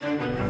Thank you.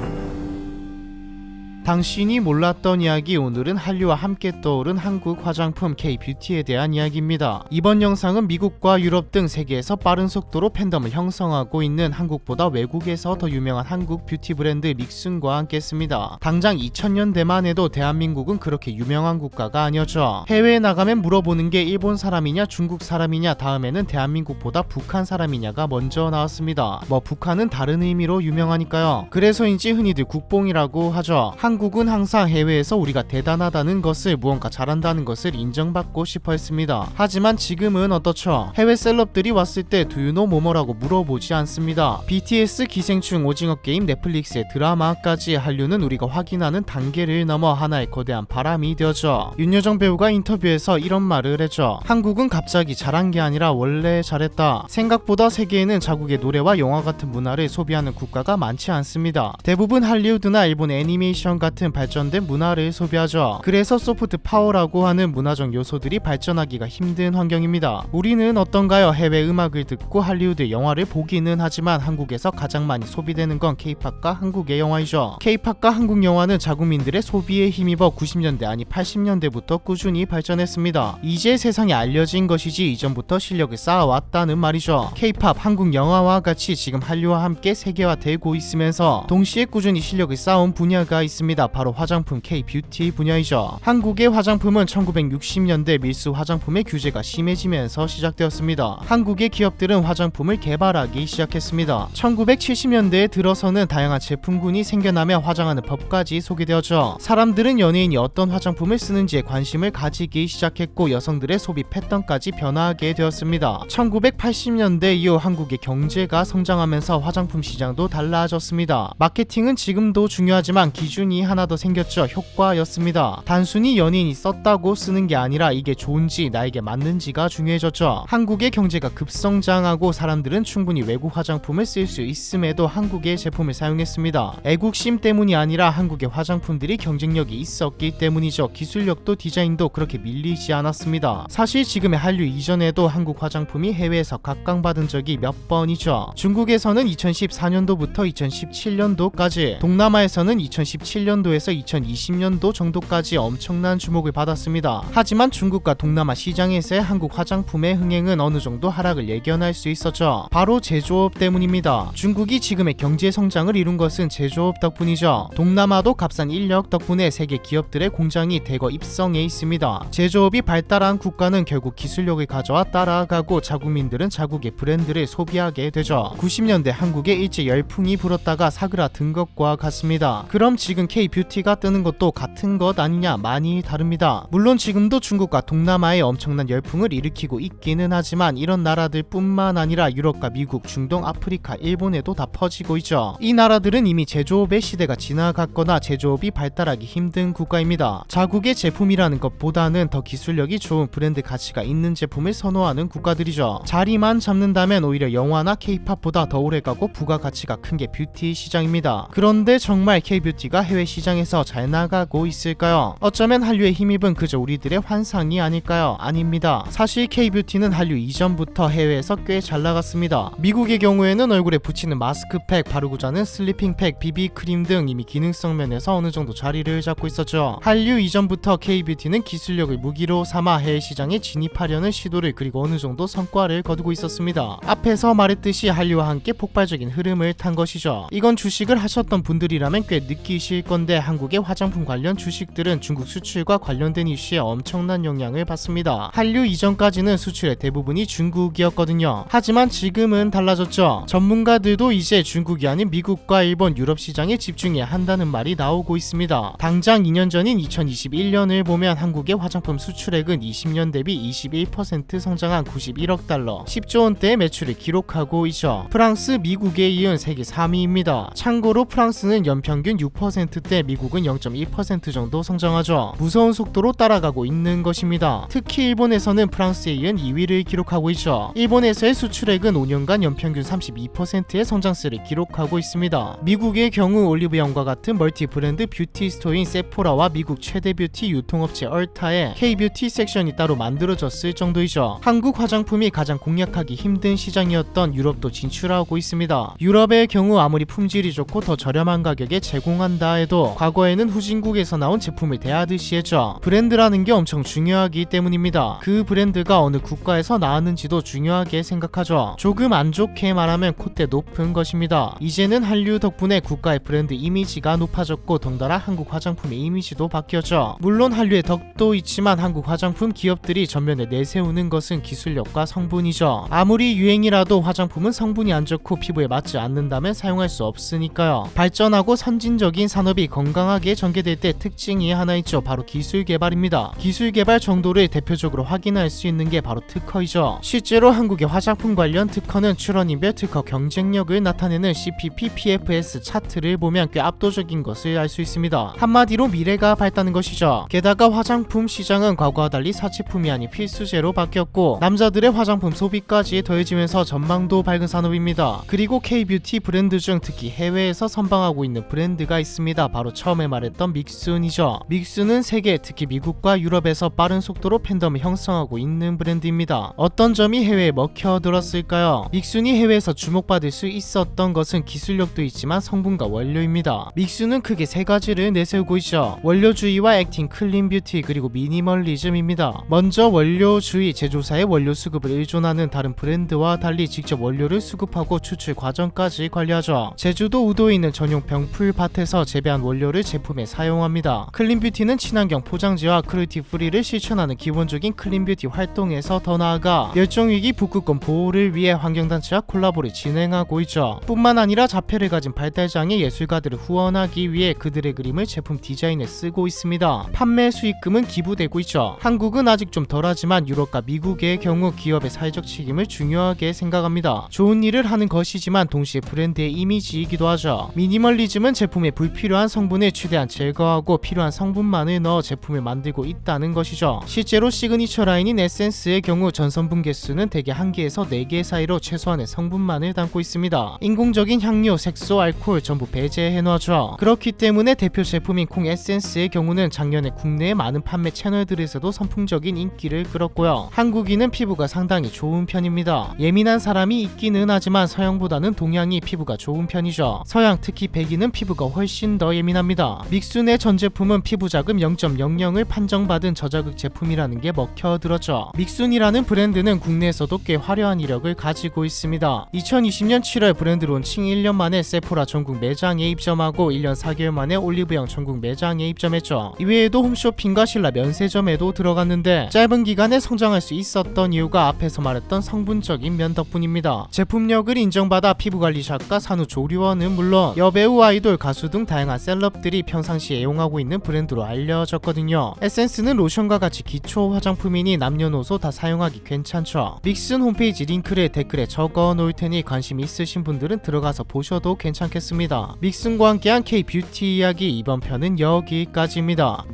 당신이 몰랐던 이야기 오늘은 한류와 함께 떠오른 한국 화장품 K-뷰티에 대한 이야기입니다. 이번 영상은 미국과 유럽 등 세계에서 빠른 속도로 팬덤을 형성하고 있는 한국보다 외국에서 더 유명한 한국 뷰티 브랜드 믹순과 함께 했습니다. 당장 2000년대만 해도 대한민국은 그렇게 유명한 국가가 아니었죠. 해외에 나가면 물어보는 게 일본 사람이냐 중국 사람이냐 다음에는 대한민국보다 북한 사람이냐가 먼저 나왔습니다. 뭐 북한은 다른 의미로 유명하니까요. 그래서인지 흔히들 국뽕이라고 하죠. 한국 은 항상 해외에서 우리가 대단하다는 것을 무언가 잘한다는 것을 인정받고 싶어 했습니다. 하지만 지금은 어떻죠? 해외 셀럽들이 왔을 때 두유노 뭐뭐라고 물어보지 않습니다. BTS 기생충 오징어 게임 넷플릭스의 드라마까지 한류는 우리가 확인하는 단계를 넘어 하나의 거대한 바람이 되었죠. 윤여정 배우가 인터뷰에서 이런 말을 했죠. 한국은 갑자기 잘한 게 아니라 원래 잘했다. 생각보다 세계에는 자국의 노래와 영화 같은 문화를 소비하는 국가가 많지 않습니다. 대부분 할리우드나 일본 애니메이션 같은 발전된 문화를 소비하죠. 그래서 소프트 파워라고 하는 문화적 요소들이 발전하기가 힘든 환경입니다. 우리는 어떤가요? 해외 음악을 듣고 할리우드 영화를 보기는 하지만 한국에서 가장 많이 소비되는 건 K-팝과 한국의 영화이죠. K-팝과 한국 영화는 자국민들의 소비에 힘입어 90년대 아니 80년대부터 꾸준히 발전했습니다. 이제 세상에 알려진 것이지 이전부터 실력을 쌓아왔다는 말이죠. K-팝 한국 영화와 같이 지금 한류와 함께 세계화되고 있으면서 동시에 꾸준히 실력을 쌓은 분야가 있습니다. 바로 화장품 K-뷰티 분야이죠. 한국의 화장품은 1960년대 밀수 화장품의 규제가 심해지면서 시작되었습니다. 한국의 기업들은 화장품을 개발하기 시작했습니다. 1970년대에 들어서는 다양한 제품군이 생겨나며 화장하는 법까지 소개되었죠. 사람들은 연예인이 어떤 화장품을 쓰는지에 관심을 가지기 시작했고 여성들의 소비 패턴까지 변화하게 되었습니다. 1980년대 이후 한국의 경제가 성장하면서 화장품 시장도 달라졌습니다. 마케팅은 지금도 중요하지만 기준이 하나 더 생겼죠. 효과였습니다. 단순히 연예인이 썼다고 쓰는 게 아니라 이게 좋은지 나에게 맞는지가 중요해졌죠. 한국의 경제가 급성장하고 사람들은 충분히 외국 화장품을 쓸 수 있음에도 한국의 제품을 사용했습니다. 애국심 때문이 아니라 한국의 화장품들이 경쟁력이 있었기 때문이죠. 기술력도 디자인도 그렇게 밀리지 않았습니다. 사실 지금의 한류 이전에도 한국 화장품이 해외에서 각광받은 적이 몇 번이죠. 중국에서는 2014년도부터 2017년도까지, 동남아에서는 2017년 도에서 2020년도 정도까지 엄청난 주목을 받았습니다. 하지만 중국과 동남아 시장에서의 한국 화장품의 흥행은 어느 정도 하락을 예견할 수 있었죠. 바로 제조업 때문입니다. 중국이 지금의 경제 성장을 이룬 것은 제조업 덕분이죠. 동남아도 값싼 인력 덕분에 세계 기업들의 공장이 대거 입성해 있습니다. 제조업이 발달한 국가는 결국 기술력을 가져와 따라가고 자국민들은 자국의 브랜드를 소비하게 되죠. 90년대 한국에 일제 열풍이 불었다가 사그라든 것과 같습니다. 그럼 지금 K- 뷰티가 뜨는 것도 같은 것 아니냐 많이 다릅니다. 물론 지금도 중국과 동남아에 엄청난 열풍을 일으키고 있기는 하지만 이런 나라들 뿐만 아니라 유럽과 미국, 중동, 아프리카, 일본에도 다 퍼지고 있죠. 이 나라들은 이미 제조업의 시대가 지나갔거나 제조업이 발달하기 힘든 국가입니다. 자국의 제품이라는 것보다는 더 기술력이 좋은 브랜드 가치가 있는 제품을 선호하는 국가들이죠. 자리만 잡는다면 오히려 영화나 K-팝보다 더 오래가고 부가가치가 큰 게 뷰티 시장입니다. 그런데 정말 K-뷰티가 해외 시장에서 잘 나가고 있을까요? 어쩌면 한류의 힘입은 그저 우리들의 환상이 아닐까요? 아닙니다. 사실 K-뷰티는 한류 이전부터 해외에서 꽤 잘 나갔습니다. 미국의 경우에는 얼굴에 붙이는 마스크팩, 바르고 자는 슬리핑팩, 비비크림 등 이미 기능성 면에서 어느 정도 자리를 잡고 있었죠. 한류 이전부터 K-뷰티는 기술력을 무기로 삼아 해외 시장에 진입하려는 시도를 그리고 어느 정도 성과를 거두고 있었습니다. 앞에서 말했듯이 한류와 함께 폭발적인 흐름을 탄 것이죠. 이건 주식을 하셨던 분들이라면 꽤 느끼실 건데 한국의 화장품 관련 주식들은 중국 수출과 관련된 이슈에 엄청난 영향을 받습니다. 한류 이전까지는 수출의 대부분이 중국이었거든요. 하지만 지금은 달라졌죠. 전문가들도 이제 중국이 아닌 미국과 일본, 유럽 시장에 집중해야 한다는 말이 나오고 있습니다. 당장 2년 전인 2021년을 보면 한국의 화장품 수출액은 20년 대비 21% 성장한 91억 달러, 10조 원대의 매출을 기록하고 있죠. 프랑스, 미국에 이은 세계 3위입니다. 참고로 프랑스는 연평균 6%때 미국은 0.1% 정도 성장하죠. 무서운 속도로 따라가고 있는 것입니다. 특히 일본에서는 프랑스에 이은 2위를 기록하고 있죠. 일본에서의 수출액은 5년간 연평균 32%의 성장세를 기록하고 있습니다. 미국의 경우 올리브영과 같은 멀티 브랜드 뷰티 스토어인 세포라와 미국 최대 뷰티 유통업체 얼타에 K-뷰티 섹션이 따로 만들어졌을 정도이죠. 한국 화장품이 가장 공략하기 힘든 시장이었던 유럽도 진출하고 있습니다. 유럽의 경우 아무리 품질이 좋고 더 저렴한 가격에 제공한다 해도 과거에는 후진국에서 나온 제품을 대하듯이 했죠. 브랜드라는 게 엄청 중요하기 때문입니다. 그 브랜드가 어느 국가에서 나왔는지도 중요하게 생각하죠. 조금 안 좋게 말하면 콧대 높은 것입니다. 이제는 한류 덕분에 국가의 브랜드 이미지가 높아졌고 덩달아 한국 화장품의 이미지도 바뀌었죠. 물론 한류의 덕도 있지만 한국 화장품 기업들이 전면에 내세우는 것은 기술력과 성분이죠. 아무리 유행이라도 화장품은 성분이 안 좋고 피부에 맞지 않는다면 사용할 수 없으니까요. 발전하고 선진적인 산업이 건강하게 전개될 때 특징이 하나 있죠. 바로 기술 개발입니다. 기술 개발 정도를 대표적으로 확인할 수 있는 게 바로 특허이죠. 실제로 한국의 화장품 관련 특허는 출원인별 특허 경쟁력을 나타내는 CPP PFS 차트를 보면 꽤 압도적인 것을 알 수 있습니다. 한마디로 미래가 밝다는 것이죠. 게다가 화장품 시장은 과거와 달리 사치품이 아닌 필수제로 바뀌었고 남자들의 화장품 소비까지 더해지면서 전망도 밝은 산업입니다. 그리고 K-뷰티 브랜드 중 특히 해외에서 선방하고 있는 브랜드가 있습니다. 바로 처음에 말했던 믹순이죠. 믹순은 세계 특히 미국과 유럽에서 빠른 속도로 팬덤을 형성하고 있는 브랜드입니다. 어떤 점이 해외에 먹혀들었을까요? 믹순이 해외에서 주목받을 수 있었던 것은 기술력도 있지만 성분과 원료입니다. 믹순은 크게 세 가지를 내세우고 있죠. 원료주의와 액팅 클린 뷰티 그리고 미니멀리즘입니다. 먼저 원료주의 제조사의 원료 수급을 의존하는 다른 브랜드와 달리 직접 원료를 수급하고 추출 과정까지 관리하죠. 제주도 우도에 있는 전용 병풀 밭에서 재배한 원료를 제품에 사용합니다. 클린 뷰티는 친환경 포장지와 크루티 프리를 실천하는 기본적인 클린 뷰티 활동에서 더 나아가 멸종위기 북극곰 보호를 위해 환경단체와 콜라보를 진행하고 있죠. 뿐만 아니라 자폐를 가진 발달장애 예술가들을 후원하기 위해 그들의 그림을 제품 디자인에 쓰고 있습니다. 판매 수익금은 기부되고 있죠. 한국은 아직 좀 덜하지만 유럽과 미국의 경우 기업의 사회적 책임을 중요하게 생각합니다. 좋은 일을 하는 것이지만 동시에 브랜드의 이미지이기도 하죠. 미니멀리즘은 제품에 불필요한 성분을 최대한 제거하고 필요한 성분만을 넣어 제품을 만들고 있다는 것이죠. 실제로 시그니처 라인인 에센스의 경우 전성분 개수는 대개 1개에서 4개 사이로 최소한의 성분만을 담고 있습니다. 인공적인 향료, 색소, 알코올 전부 배제해 놔죠. 그렇기 때문에 대표 제품인 콩 에센스의 경우는 작년에 국내의 많은 판매 채널들에서도 선풍적인 인기를 끌었고요. 한국인은 피부가 상당히 좋은 편입니다. 예민한 사람이 있기는 하지만 서양보다는 동양이 피부가 좋은 편이죠. 서양 특히 백인은 피부가 훨씬 더 예민합니다. 믹순의 전 제품은 피부 자금 0.00을 판정받은 저자극 제품이라는 게 먹혀들었죠. 믹순이라는 브랜드는 국내에서도 꽤 화려한 이력을 가지고 있습니다. 2020년 7월 브랜드 론칭 1년 만에 세포라 전국 매장에 입점하고 1년 4개월 만에 올리브영 전국 매장에 입점했죠. 이외에도 홈쇼핑과 신라 면세점에도 들어갔는데 짧은 기간에 성장할 수 있었던 이유가 앞에서 말했던 성분적인 면 덕분입니다. 제품력을 인정받아 피부관리샵과 산후조리원은 물론 여배우 아이돌 가수 등 다양한 셀럽들이 평상시에 애용하고 있는 브랜드로 알려졌거든요. 에센스는 로션과 같이 기초 화장품이니 남녀노소 다 사용하기 괜찮죠. 믹슨 홈페이지 링크를 댓글에 적어 놓을 테니 관심 있으신 분들은 들어가서 보셔도 괜찮겠습니다. 믹슨과 함께한 K 뷰티 이야기 이번 편은 여기까지입니다.